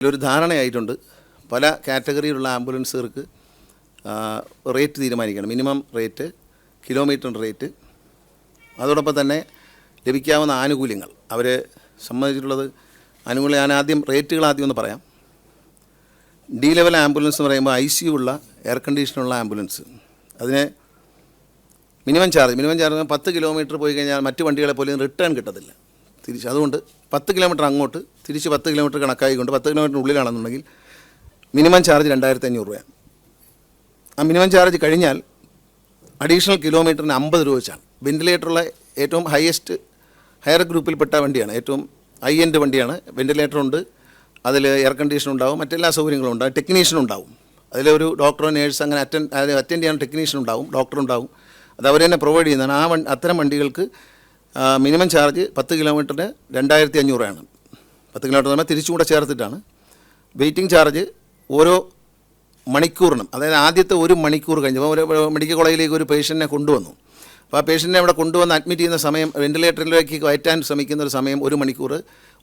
ഇതിലൊരു ധാരണയായിട്ടുണ്ട്. പല കാറ്റഗറിയിലുള്ള ആംബുലൻസുകൾക്ക് റേറ്റ് തീരുമാനിക്കണം. Minimum rate kilometre rate. അതോടൊപ്പം തന്നെ ലഭിക്കാവുന്ന ആനുകൂല്യങ്ങൾ. അവരെ സംബന്ധിച്ചിട്ടുള്ളത് ആനുകൂല്യം ഞാൻ ആദ്യം റേറ്റുകൾ ആദ്യം ഒന്ന് പറയാം. ഡി ലെവൽ ആംബുലൻസ് എന്ന് പറയുമ്പോൾ ഐ സി ഉള്ള എയർ കണ്ടീഷനുള്ള ആംബുലൻസ്. അതിന് മിനിമം ചാർജ്. മിനിമം ചാർജ് പത്ത് കിലോമീറ്റർ പോയി കഴിഞ്ഞാൽ മറ്റു വണ്ടികളെ പോലും റിട്ടേൺ കിട്ടത്തില്ല. തിരിച്ച് അതുകൊണ്ട് പത്ത് കിലോമീറ്റർ അങ്ങോട്ട് തിരിച്ച് പത്ത് കിലോമീറ്റർ കണക്കായി കണക്കായിക്കൊണ്ട് പത്ത് കിലോമീറ്ററിനുള്ളിലാണെന്നുണ്ടെങ്കിൽ മിനിമം ചാർജ് രണ്ടായിരത്തി അഞ്ഞൂറ് രൂപയാണ്. ആ മിനിമം ചാർജ് കഴിഞ്ഞാൽ അഡീഷണൽ കിലോമീറ്ററിന് അമ്പത് രൂപ വെച്ചാണ്. വെന്റിലേറ്ററുള്ള ഏറ്റവും ഹയസ്റ്റ് ഹയർ ഗ്രൂപ്പിൽപ്പെട്ട വണ്ടിയാണ്. ഏറ്റവും ഹൈ എൻഡ് വണ്ടിയാണ്. വെന്റിലേറ്റർ ഉണ്ട് അതിൽ എയർ കണ്ടീഷൻ ഉണ്ടാവും. മറ്റെല്ലാ സൗകര്യങ്ങളും ഉണ്ടാവും. ടെക്നീഷ്യൻ ഉണ്ടാവും. അതിലൊരു ഡോക്ടറോ നേഴ്സ് അങ്ങനെ അറ്റൻഡ് അറ്റൻഡ് ചെയ്യാൻ ടെക്നീഷ്യൻ ഉണ്ടാവും. ഡോക്ടർ ഉണ്ടാവും. അത് അവർ തന്നെ പ്രൊവൈഡ് ചെയ്യുന്നതാണ്. ആ വൺ അത്തരം വണ്ടികൾക്ക് മിനിമം ചാർജ് പത്ത് കിലോമീറ്ററിന് രണ്ടായിരത്തി അഞ്ഞൂറാണ് പത്ത് കിലോമീറ്റർ തമ്മിൽ തിരിച്ചും കൂടെ ചേർത്തിട്ടാണ്. വെയിറ്റിംഗ് ചാർജ് ഓരോ മണിക്കൂറിനും അതായത് ആദ്യത്തെ ഒരു മണിക്കൂർ കഴിഞ്ഞപ്പോൾ ഒരു മെഡിക്കൽ കോളേജിലേക്ക് ഒരു പേഷ്യന്റിനെ കൊണ്ടുവന്നു. അപ്പോൾ ആ പേഷ്യന്റിനെ അവിടെ കൊണ്ടുവന്ന് അഡ്മിറ്റ് ചെയ്യുന്ന സമയം വെന്റിലേറ്ററിലേക്ക് കയറ്റാൻ ശ്രമിക്കുന്ന ഒരു സമയം ഒരു മണിക്കൂർ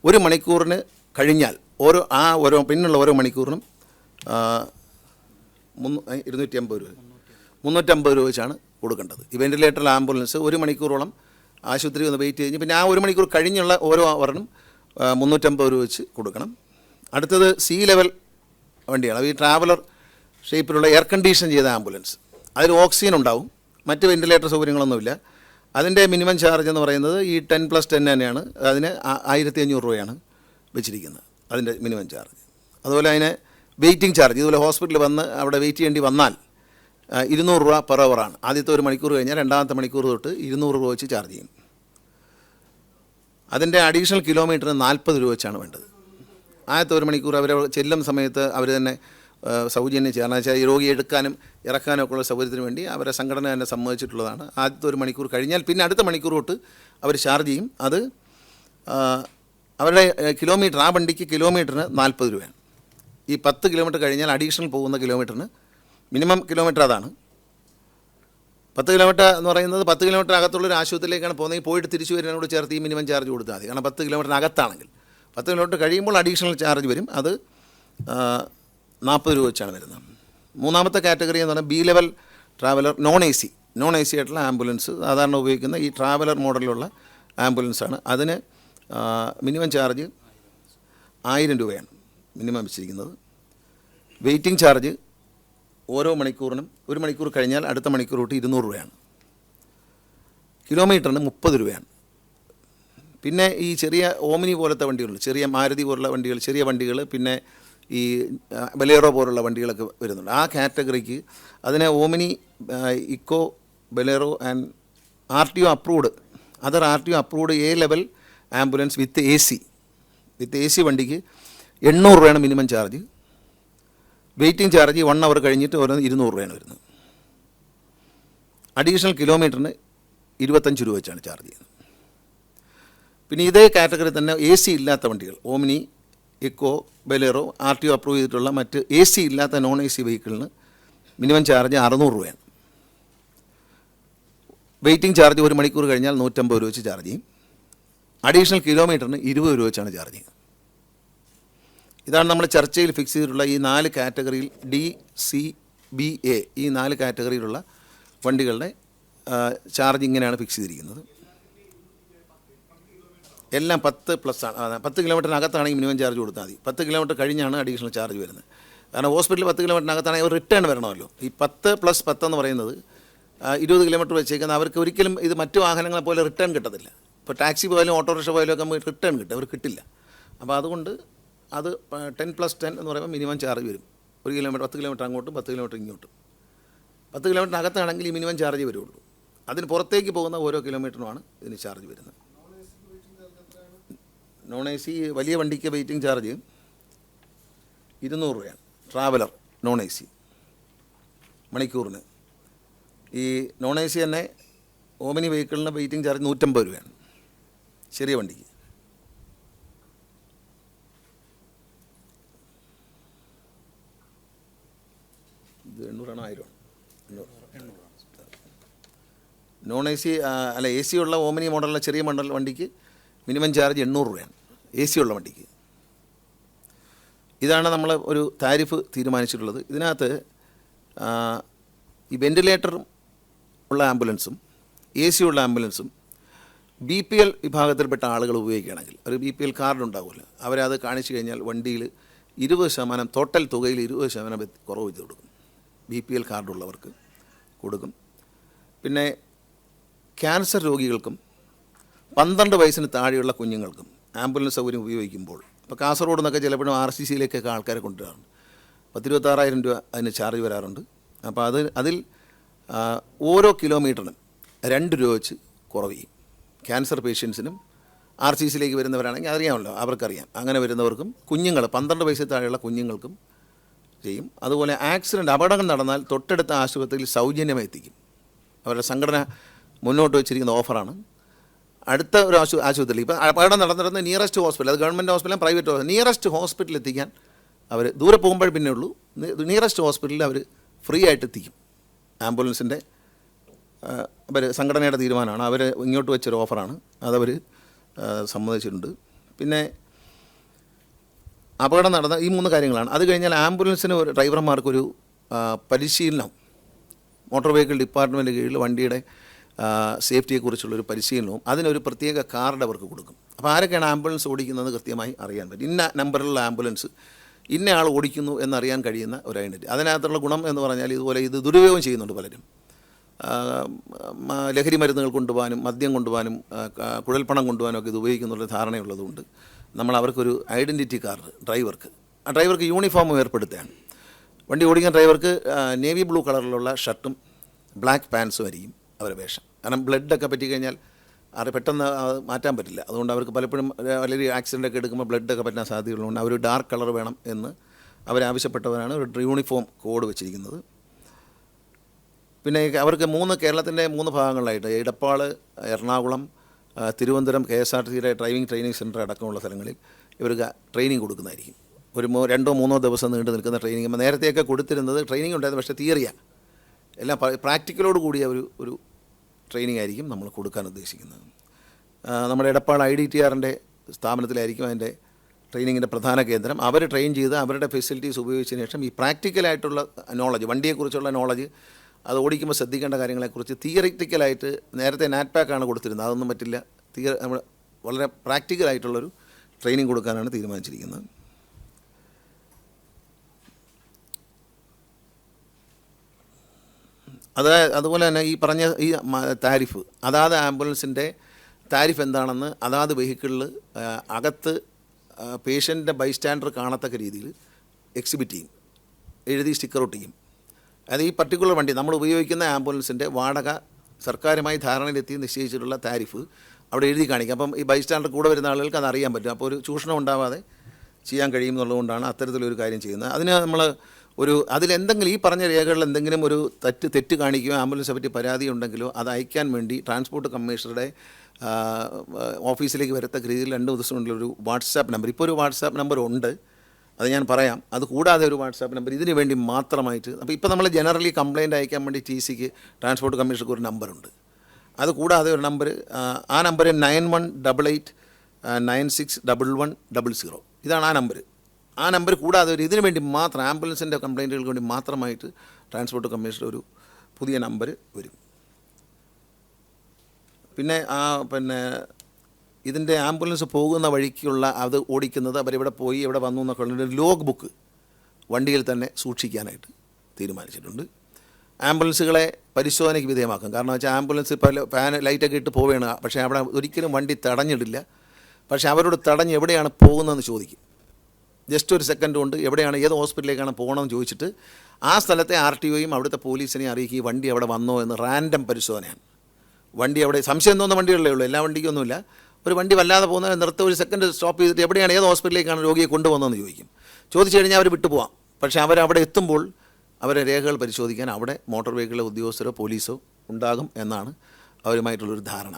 ഒരു മണിക്കൂറിന് കഴിഞ്ഞാൽ ഓരോ ആ ഓരോ പിന്നുള്ള ഓരോ മണിക്കൂറിനും മുന്നൂ ഇരുന്നൂറ്റി അമ്പത് രൂപ. മുന്നൂറ്റമ്പത് രൂപ വെച്ചാണ് കൊടുക്കേണ്ടത്. ഈ വെന്റിലേറ്ററിൽ ആംബുലൻസ് ഒരു മണിക്കൂറോളം ആശുപത്രി ഒന്ന് വെയിറ്റ് കഴിഞ്ഞ് പിന്നെ ആ ഒരു മണിക്കൂർ കഴിഞ്ഞുള്ള ഓരോ അവറിനും മുന്നൂറ്റമ്പത് രൂപ വെച്ച് കൊടുക്കണം. അടുത്തത് സി ലെവൽ വണ്ടിയാണ്. ഈ ട്രാവലർ ഷേപ്പിലുള്ള എയർ കണ്ടീഷൻ ചെയ്ത ആംബുലൻസ്. അതിൽ ഓക്സിജൻ ഉണ്ടാവും. മറ്റ് വെന്റിലേറ്റർ സൗകര്യങ്ങളൊന്നുമില്ല. അതിന്റെ മിനിമം ചാർജ് എന്ന് പറയുന്നത് ഈ ടെൻ പ്ലസ് ടെൻ തന്നെയാണ്. അതിന് ആയിരത്തി അഞ്ഞൂറ് രൂപയാണ് വെച്ചിരിക്കുന്നത് അതിന്റെ മിനിമം ചാർജ്. അതുപോലെ അതിന് വെയിറ്റിംഗ് ചാർജ്. ഇതുപോലെ ഹോസ്പിറ്റലിൽ വന്ന് അവിടെ വെയിറ്റ് ചെയ്യേണ്ടി വന്നാൽ ഇരുന്നൂറ് രൂപ പെർ അവറാണ് ആദ്യത്തെ ഒരു മണിക്കൂർ കഴിഞ്ഞാൽ രണ്ടാമത്തെ മണിക്കൂർ തൊട്ട് ഇരുന്നൂറ് രൂപ വെച്ച് ചാർജ് ചെയ്യും. അതിന്റെ അഡീഷണൽ കിലോമീറ്ററിന് നാൽപ്പത് രൂപ വെച്ചാണ് വേണ്ടത്. ആദ്യത്തെ ഒരു മണിക്കൂർ അവർ ചെല്ലും സമയത്ത് അവർ തന്നെ സൗജന്യം ചെയ്യണം വെച്ചാൽ ഈ രോഗിയെ എടുക്കാനും ഇറക്കാനും ഒക്കെ ഉള്ള സൗകര്യത്തിന് വേണ്ടി അവരെ സംഘടന തന്നെ സമ്മതിച്ചിട്ടുള്ളതാണ്. ആദ്യത്തെ ഒരു മണിക്കൂർ കഴിഞ്ഞാൽ പിന്നെ അടുത്ത മണിക്കൂർ തൊട്ട് അവർ ചാർജ് ചെയ്യും. അത് അവരുടെ കിലോമീറ്റർ ആ വണ്ടിക്ക് കിലോമീറ്ററിന് നാൽപ്പത് രൂപയാണ്. ഈ പത്ത് കിലോമീറ്റർ കഴിഞ്ഞാൽ അഡീഷണൽ പോകുന്ന കിലോമീറ്ററിന് മിനിമം കിലോമീറ്റർ അതാണ്. പത്ത് കിലോമീറ്റർ എന്ന് പറയുന്നത് പത്ത് കിലോമീറ്റർ അകത്തുള്ള ഒരു ആശുപത്രിയിലേക്കാണ് പോകുന്നത്. പോയിട്ട് തിരിച്ചു വരുന്നതിനോട് ചേർത്ത് ഈ മിനിമം ചാർജ് കൊടുത്താൽ മതി. കാരണം പത്ത് കിലോമീറ്ററിന് അകത്താണെങ്കിൽ. പത്ത് കിലോമീറ്റർ കഴിയുമ്പോൾ അഡീഷണൽ ചാർജ് വരും. അത് നാൽപ്പത് രൂപ വെച്ചാണ് വരുന്നത്. മൂന്നാമത്തെ കാറ്റഗറി എന്ന് പറഞ്ഞാൽ B level traveller non A C non A C ആയിട്ടുള്ള ആംബുലൻസ് സാധാരണ ഉപയോഗിക്കുന്ന ഈ ട്രാവലർ മോഡലിലുള്ള ആംബുലൻസാണ് അതിന് മിനിമം ചാർജ് ആയിരം രൂപയാണ്. മിനിമം വെച്ചിരിക്കുന്നത്. വെയിറ്റിംഗ് ചാർജ് ഓരോ മണിക്കൂറിനും ഒരു മണിക്കൂർ കഴിഞ്ഞാൽ അടുത്ത മണിക്കൂർ തൊട്ട് ഇരുന്നൂറ് രൂപയാണ്. കിലോമീറ്ററിന് മുപ്പത് രൂപയാണ്. പിന്നെ ഈ ചെറിയ ഓമിനി പോലത്തെ വണ്ടികളുണ്ട്. ചെറിയ മാരുതി പോലുള്ള വണ്ടികൾ ചെറിയ വണ്ടികൾ പിന്നെ ഈ ബലേറോ പോലുള്ള വണ്ടികളൊക്കെ വരുന്നുണ്ട്. ആ കാറ്റഗറിക്ക് അതിനെ Omni Eeco Bolero and R T O approved other R T O approved A level ambulance with A C. With A C വണ്ടിക്ക് എണ്ണൂറ് രൂപയാണ് minimum charge. Waiting charge one hour കഴിഞ്ഞിട്ട് ഓരോ ഇരുന്നൂറ് രൂപയാണ് വരുന്നത്. അഡീഷണൽ കിലോമീറ്ററിന് ഇരുപത്തഞ്ച് രൂപ വെച്ചാണ് ചാർജ് ചെയ്യുന്നത്. പിന്നെ ഇതേ കാറ്റഗറി തന്നെ എ സി ഇല്ലാത്ത വണ്ടികൾ Omni Eeco Bolero R T O approve ചെയ്തിട്ടുള്ള മറ്റ് എ സി ഇല്ലാത്ത നോൺ എ സി വെഹിക്കിളിന് മിനിമം ചാർജ് അറുന്നൂറ് രൂപയാണ്. വെയിറ്റിംഗ് ചാർജ് ഒരു മണിക്കൂർ കഴിഞ്ഞാൽ നൂറ്റമ്പത് രൂപ വെച്ച് ചാർജ് ചെയ്യും. അഡീഷണൽ കിലോമീറ്ററിന് ഇരുപത് രൂപ വെച്ചാണ് ചാർജ് ചെയ്യുന്നത്. ഇതാണ് നമ്മൾ ചർച്ചയിൽ ഫിക്സ് ചെയ്തിട്ടുള്ള ഈ നാല് കാറ്റഗറിയിൽ ഡി സി ബി എ ഈ നാല് കാറ്റഗറിയിലുള്ള വണ്ടികളുടെ ചാർജ് ഇങ്ങനെയാണ് ഫിക്സ് ചെയ്തിരിക്കുന്നത്. എല്ലാം പത്ത് പ്ലസ് ആണ്. പത്ത് കിലോമീറ്ററിനകത്താണെങ്കിൽ മിനിമം ചാർജ് കൊടുത്താൽ മതി. പത്ത് കിലോമീറ്റർ കഴിഞ്ഞാണ് അഡീഷണൽ ചാർജ് വരുന്നത്. കാരണം ഹോസ്പിറ്റലിൽ പത്ത് കിലോമീറ്ററിനകത്താണെങ്കിൽ അവർ റിട്ടേൺ വരണമല്ലോ. ഈ പത്ത് പ്ലസ് പത്ത് എന്ന് പറയുന്നത് ഇരുപത് കിലോമീറ്റർ വെച്ചേക്കുന്ന അവർക്ക് ഒരിക്കലും ഇത് മറ്റു വാഹനങ്ങളെ പോലെ റിട്ടേൺ കിട്ടത്തില്ല. ഇപ്പോൾ ടാക്സി പോയാലും ഓട്ടോറിക്ഷ പോയാലും ഒക്കെ നമുക്ക് റിട്ടേൺ കിട്ടും. അവർ കിട്ടില്ല. അപ്പോൾ അതുകൊണ്ട് അത് ടെൻ പ്ലസ് ടെൻ എന്ന് പറയുമ്പോൾ മിനിമം ചാർജ് വരും. ഒരു കിലോമീറ്റർ പത്ത് കിലോമീറ്റർ അങ്ങോട്ടും പത്ത് കിലോമീറ്റർ ഇങ്ങോട്ടും. പത്ത് കിലോമീറ്ററിനകത്താണെങ്കിൽ ഈ മിനിമം ചാർജ് വരുള്ളൂ. അതിന് പുറത്തേക്ക് പോകുന്ന ഓരോ കിലോമീറ്ററുമാണ് ഇതിന് ചാർജ് വരുന്നത്. നോൺ എ സി വലിയ വണ്ടിക്ക് വെയിറ്റിംഗ് ചാർജ് ഇരുന്നൂറ് രൂപയാണ്. Traveller non A C. മണിക്കൂറിന്. ഈ നോൺ എ സി തന്നെ ഓമിനി വെഹിക്കിളിന് വെയിറ്റിംഗ് ചാർജ് നൂറ്റമ്പത് രൂപയാണ്. ചെറിയ വണ്ടിക്ക് ഇത് എണ്ണൂറാണോ ആയിരം നോൺ എ സി അല്ല എ സി ഉള്ള ഓമിനി മോഡലുള്ള ചെറിയ മണ്ഡൽ വണ്ടിക്ക് മിനിമം ചാർജ് എണ്ണൂറ് രൂപയാണ്. എ സി ഉള്ള വണ്ടിക്ക്. ഇതാണ് നമ്മൾ ഒരു താരിഫ് തീരുമാനിച്ചിട്ടുള്ളത്. ഇതിനകത്ത് ഈ വെന്റിലേറ്റർ ഉള്ള ആംബുലൻസും എ സി ഉള്ള ആംബുലൻസും ബി പി എൽ വിഭാഗത്തിൽപ്പെട്ട ആളുകൾ ഉപയോഗിക്കുകയാണെങ്കിൽ ഒരു ബി പി എൽ കാർഡ് ഉണ്ടാവുമല്ലോ. അവരത് കാണിച്ചു കഴിഞ്ഞാൽ വണ്ടിയിൽ ഇരുപത് ശതമാനം ടോട്ടൽ തുകയിൽ ഇരുപത് ശതമാനം കുറവ് ചെയ്ത് കൊടുക്കും. ബി പി എൽ കാർഡുള്ളവർക്ക് കൊടുക്കും. പിന്നെ ക്യാൻസർ രോഗികൾക്കും പന്ത്രണ്ട് വയസ്സിന് താഴെയുള്ള കുഞ്ഞുങ്ങൾക്കും ആംബുലൻസ് സൗകര്യം ഉപയോഗിക്കുമ്പോൾ ഇപ്പോൾ കാസർഗോഡ് നിന്നൊക്കെ ചിലപ്പോഴും ആർ സി സിയിലേക്കൊക്കെ ആൾക്കാരെ കൊണ്ടുവരാറുണ്ട്. പത്തിരുപത്താറായിരം രൂപ അതിന് ചാർജ് വരാറുണ്ട്. അപ്പോൾ അത് അതിൽ ഓരോ കിലോമീറ്ററിനും രണ്ട് രൂപ വെച്ച് കുറവ് ചെയ്യും ക്യാൻസർ പേഷ്യൻസിനും ആർ സി സിയിലേക്ക് വരുന്നവരാണെങ്കിൽ അറിയാമല്ലോ അവർക്കറിയാം. അങ്ങനെ വരുന്നവർക്കും കുഞ്ഞുങ്ങൾ പന്ത്രണ്ട് വയസ്സിൽ താഴെയുള്ള കുഞ്ഞുങ്ങൾക്കും ചെയ്യും. അതുപോലെ ആക്സിഡന്റ് അപകടം നടന്നാൽ തൊട്ടടുത്ത ആശുപത്രിയിൽ സൗജന്യമായി എത്തിക്കും. അവരുടെ സംഘടന മുന്നോട്ട് വെച്ചിരിക്കുന്ന ഓഫറാണ്. അടുത്ത ഒരു ആശു ആശുപത്രിയിൽ ഇപ്പോൾ അപകടം നടന്നിരുന്ന നിയറസ്റ്റ് ഹോസ്പിറ്റൽ അത് ഗവൺമെന്റ് ഹോസ്പിറ്റലും പ്രൈവറ്റ് ഹോസ്പിറ്റൽ നിയറസ്റ്റ് ഹോസ്പിറ്റലിൽ എത്തിക്കാൻ അവർ ദൂരെ പോകുമ്പോൾ പിന്നെ ഉള്ളൂ. നിയറസ്റ്റ് ഹോസ്പിറ്റലിൽ അവർ ഫ്രീ ആയിട്ട് എത്തിക്കും. ആംബുലൻസിന്റെ അവർ സംഘടനയുടെ തീരുമാനമാണ്. അവർ ഇങ്ങോട്ട് വെച്ചൊരു ഓഫറാണ്. അതവർ സമ്മതിച്ചിട്ടുണ്ട്. പിന്നെ അപകടം നടന്ന ഈ മൂന്ന് കാര്യങ്ങളാണ്. അത് കഴിഞ്ഞാൽ ആംബുലൻസിന് ഒരു ഡ്രൈവർമാർക്കൊരു പരിശീലനം മോട്ടോർ വെഹിക്കിൾ ഡിപ്പാർട്ട്മെന്റ് കീഴിൽ വണ്ടിയുടെ സേഫ്റ്റിയെക്കുറിച്ചുള്ളൊരു പരിശീലനവും അതിനൊരു പ്രത്യേക കാർഡ് അവർക്ക് കൊടുക്കും. അപ്പോൾ ആരൊക്കെയാണ് ആംബുലൻസ് ഓടിക്കുന്നത് കൃത്യമായി അറിയാൻ പറ്റും. ഇന്ന നമ്പറിലുള്ള ആംബുലൻസ് ഇന്ന ആൾ ഓടിക്കുന്നു എന്നറിയാൻ കഴിയുന്ന ഒരു ഐഡന്റി. അതിനകത്തുള്ള ഗുണം എന്ന് പറഞ്ഞാൽ ഇതുപോലെ ഇത് ദുരുപയോഗം ചെയ്യുന്നുണ്ട് പലരും. ലഹരി മരുന്നുകൾ കൊണ്ടുപോകാനും മദ്യം കൊണ്ടുപോകാനും കുഴൽപ്പണം കൊണ്ടുപോകാനും ഒക്കെ ഇത് ഉപയോഗിക്കുന്നുള്ള ധാരണയുള്ളതുകൊണ്ട് നമ്മൾ അവർക്കൊരു ഐഡന്റിറ്റി കാർഡ് ഡ്രൈവർക്ക്. ആ ഡ്രൈവർക്ക് യൂണിഫോം ഏർപ്പെടുത്തുകയാണ്. വണ്ടി ഓടിക്കുന്ന ഡ്രൈവർക്ക് നേവി ബ്ലൂ കളറിലുള്ള ഷർട്ടും ബ്ലാക്ക് പാൻസും ആയിരിക്കും അവരുടെ വേഷം. കാരണം ബ്ലഡൊക്കെ പറ്റിക്കഴിഞ്ഞാൽ അത് പെട്ടെന്ന് മാറ്റാൻ പറ്റില്ല. അതുകൊണ്ട് അവർക്ക് പലപ്പോഴും വലിയ ആക്സിഡന്റ് ഒക്കെ എടുക്കുമ്പോൾ ബ്ലഡൊക്കെ പറ്റാൻ സാധ്യതയുള്ളതുകൊണ്ട് അവർ ഡാർക്ക് കളർ വേണം എന്ന് അവരാവശ്യപ്പെട്ടവരാണ് ഒരു യൂണിഫോം കോഡ് വെച്ചിരിക്കുന്നത്. പിന്നെ അവർക്ക് മൂന്ന് കേരളത്തിന്റെ മൂന്ന് ഭാഗങ്ങളിലായിട്ട് Edappal Ernakulam Thiruvananthapuram K S R ടിയുടെ ഡ്രൈവിംഗ് ട്രെയിനിങ് സെന്റർ അടക്കമുള്ള സ്ഥലങ്ങളിൽ ഇവർക്ക് ട്രെയിനിങ് കൊടുക്കുന്നതായിരിക്കും. ഒരു രണ്ടോ മൂന്നോ ദിവസം നീണ്ടു നിൽക്കുന്ന ട്രെയിനിങ് നേരത്തെയൊക്കെ കൊടുത്തിരുന്നത് ട്രെയിനിങ് ഉണ്ടായിരുന്നു. പക്ഷേ തിയറിയാണ് എല്ലാം പ്രാക്ടിക്കലോട് കൂടിയ ഒരു ഒരു ട്രെയിനിങ് ആയിരിക്കും നമ്മൾ കൊടുക്കാൻ ഉദ്ദേശിക്കുന്നത്. നമ്മുടെ എടപ്പാൾ ഐ ഡി ടി ആറിന്റെ സ്ഥാപനത്തിലായിരിക്കും അതിന്റെ ട്രെയിനിങ്ങിന്റെ പ്രധാന കേന്ദ്രം. അവർ ട്രെയിൻ ചെയ്ത് അവരുടെ ഫെസിലിറ്റീസ് ഉപയോഗിച്ചതിന് ശേഷം ഈ പ്രാക്ടിക്കലായിട്ടുള്ള നോളജ് വണ്ടിയെക്കുറിച്ചുള്ള നോളജ് അത് ഓടിക്കുമ്പോൾ ശ്രദ്ധിക്കേണ്ട കാര്യങ്ങളെക്കുറിച്ച് തിയറിറ്റിക്കലായിട്ട് നേരത്തെ നാറ്റ്പാക്കാണ് കൊടുത്തിരുന്നത്. അതൊന്നും പറ്റില്ല. തിയ നമ്മൾ വളരെ പ്രാക്ടിക്കലായിട്ടുള്ളൊരു ട്രെയിനിങ് കൊടുക്കാനാണ് തീരുമാനിച്ചിരിക്കുന്നത്. അത് അതുപോലെ തന്നെ ഈ പറഞ്ഞ ഈ താരിഫ് അതാത് ആംബുലൻസിന്റെ താരിഫ് എന്താണെന്ന് അതാത് വെഹിക്കിളിൽ അകത്ത് പേഷ്യന്റെ ബൈസ്റ്റാൻഡർ കാണത്തക്ക രീതിയിൽ എക്സിബിറ്റ് ചെയ്യും. എഴുതി സ്റ്റിക്കർ ഒട്ടിക്കും. അത് ഈ പർട്ടിക്കുലർ വണ്ടി നമ്മൾ ഉപയോഗിക്കുന്ന ആംബുലൻസിന്റെ വാടക സർക്കാരുമായി ധാരണയിലെത്തി നിശ്ചയിച്ചിട്ടുള്ള താരിഫ് അവിടെ എഴുതി കാണിക്കും. അപ്പം ഈ ബൈസ്റ്റാൻഡർ കൂടെ വരുന്ന ആളുകൾക്ക് അത് അറിയാൻ പറ്റും. അപ്പോൾ ഒരു ചൂഷണം ഉണ്ടാവാതെ ചെയ്യാൻ കഴിയും എന്നുള്ളതുകൊണ്ടാണ് അത്തരത്തിലൊരു കാര്യം ചെയ്യുന്നത്. അതിന് നമ്മൾ ഒരു അതിലെന്തെങ്കിലും ഈ പറഞ്ഞ രേഖകളിൽ എന്തെങ്കിലും ഒരു തെറ്റ് തെറ്റ് കാണിക്കുകയോ ആംബുലൻസിനെ പറ്റി പരാതി ഉണ്ടെങ്കിലോ അത് അയക്കാൻ വേണ്ടി ട്രാൻസ്പോർട്ട് കമ്മീഷണറുടെ ഓഫീസിലേക്ക് വരത്തക്ക രീതിയിൽ രണ്ട് ദിവസമുള്ള ഒരു വാട്സാപ്പ് നമ്പർ ഇപ്പോൾ ഒരു വാട്സാപ്പ് നമ്പർ ഉണ്ട്. അത് ഞാൻ പറയാം. അത് കൂടാതെ ഒരു വാട്സാപ്പ് നമ്പർ ഇതിന് വേണ്ടി മാത്രമായിട്ട് അപ്പോൾ ഇപ്പോൾ നമ്മൾ ജനറലി കംപ്ലയിന്റ് അയക്കാൻ വേണ്ടി ടി സിക്ക് ട്രാൻസ്പോർട്ട് കമ്മീഷണർക്ക് ഒരു നമ്പറുണ്ട്. അത് കൂടാതെ ഒരു നമ്പർ ആ number nine one double eight nine six double one double zero. ഇതാണ് ആ നമ്പർ ആ നമ്പർ കൂടാതെ ഒരു ഇതിന് വേണ്ടി മാത്രം ആംബുലൻസിന്റെ കംപ്ലയിന്റുകൾക്ക് വേണ്ടി മാത്രമായിട്ട് ട്രാൻസ്പോർട്ട് കമ്മീഷണർ ഒരു പുതിയ നമ്പർ വരും. പിന്നെ ആ പിന്നെ ഇതിന്റെ ആംബുലൻസ് പോകുന്ന വഴിക്കുള്ള അത് ഓടിക്കുന്നത് അവരെവിടെ പോയി എവിടെ വന്നു എന്നൊക്കെ ഉള്ളൊരു ലോഗ് ബുക്ക് വണ്ടിയിൽ തന്നെ സൂക്ഷിക്കാനായിട്ട് തീരുമാനിച്ചിട്ടുണ്ട്. ആംബുലൻസുകളെ പരിശോധനയ്ക്ക് വിധേയമാക്കും. കാരണം വെച്ചാൽ ആംബുലൻസ് പല ഫാൻ ലൈറ്റൊക്കെ ഇട്ട് പോവുകയാണ്. പക്ഷേ അവിടെ ഒരിക്കലും വണ്ടി തടഞ്ഞിടില്ല. പക്ഷേ അവരോട് തടഞ്ഞ് എവിടെയാണ് പോകുന്നതെന്ന് ചോദിക്കും. ജസ്റ്റ് ഒരു സെക്കൻഡ് കൊണ്ട് എവിടെയാണ് ഏത് ഹോസ്പിറ്റലിലേക്കാണ് പോകണമെന്ന് ചോദിച്ചിട്ട് ആ സ്ഥലത്തെ ആർ ടി ഒയും അവിടുത്തെ പോലീസിനെയും അറിയിക്കുക വണ്ടി അവിടെ വന്നോ എന്ന് റാൻഡം പരിശോധനയാണ്. വണ്ടി അവിടെ സംശയം തോന്നുന്ന വണ്ടികളിലേ ഉള്ളൂ. എല്ലാ വണ്ടിക്കൊന്നുമില്ല ഒരു വണ്ടി വല്ലാതെ പോകുന്ന നിർത്ത ഒരു സെക്കൻഡ് സ്റ്റോപ്പ് ചെയ്തിട്ട് എവിടെയാണ് ഏത് ഹോസ്പിറ്റലിലേക്കാണ് രോഗിയെ കൊണ്ടുപോകുന്നതെന്ന് ചോദിക്കും. ചോദിച്ചു കഴിഞ്ഞാൽ അവർ വിട്ടുപോകാം പക്ഷേ അവരവിടെ എത്തുമ്പോൾ അവരെ രേഖകൾ പരിശോധിക്കാൻ അവിടെ മോട്ടോർ വെഹിക്കിളിലെ ഉദ്യോഗസ്ഥരോ പോലീസോ ഉണ്ടാകും എന്നാണ് അവരുമായിട്ടുള്ളൊരു ധാരണ.